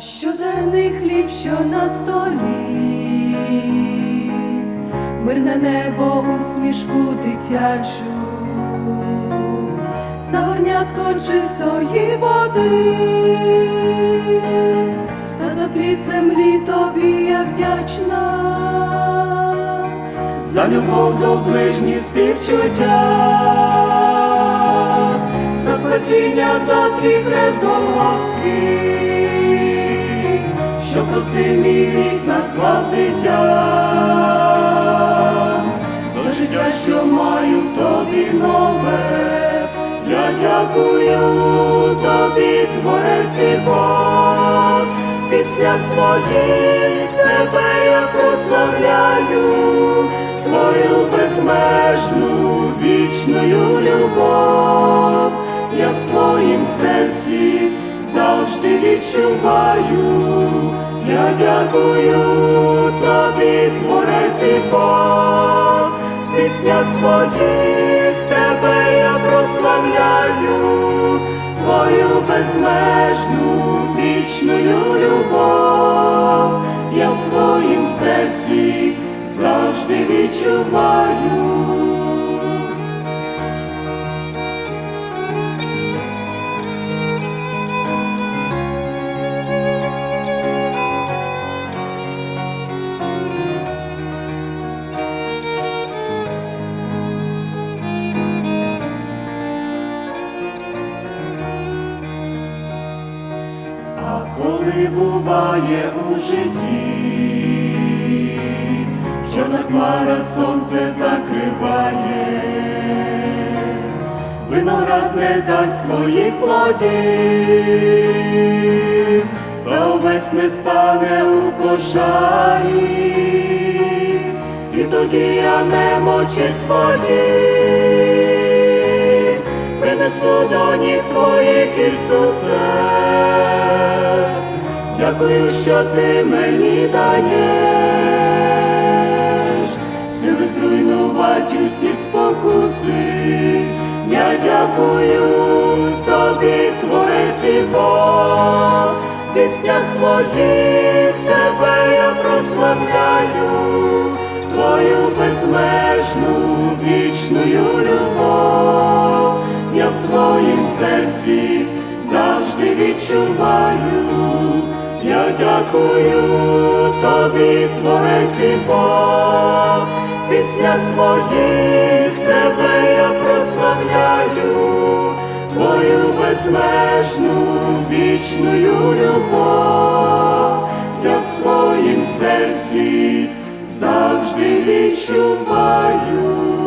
Зелений хліб, що на столі, мирне небо усмішку дитячу, за горнятко чистої води, та за плід землі тобі я вдячна, за любов до ближніх співчуття. За спасіння за твій хрест Голгофський, що простив мій гріх назвав дитя, за життя, що маю в тобі нове, я дякую тобі, творець і Бог, пісня своїх тебе я прославляю, твою безмежну вічною любов. Я в своїм серці завжди відчуваю, я дякую тобі, творець і Бог, пісня своїх тебе я прославляю, твою безмежну вічною любов, я в своїм серці завжди відчуваю. Коли буває у житті, чорна хмара сонце закриває, виноград не дасть своїх плодів, та овець не стане у кошарі, і тоді я немочі свої принесу до ніг твоїх, Ісусе. Дякую, що ти мені даєш, сили зруйнувати усі спокуси. Я дякую тобі, творець Бог, пісня своїх тебе я прославляю, твою безмежну вічною любов. Я в своїм серці завжди відчуваю, дякую тобі, творець і Бог, пісня своїх тебе я прославляю, твою безмежну вічною любов, я в своїм серці завжди відчуваю.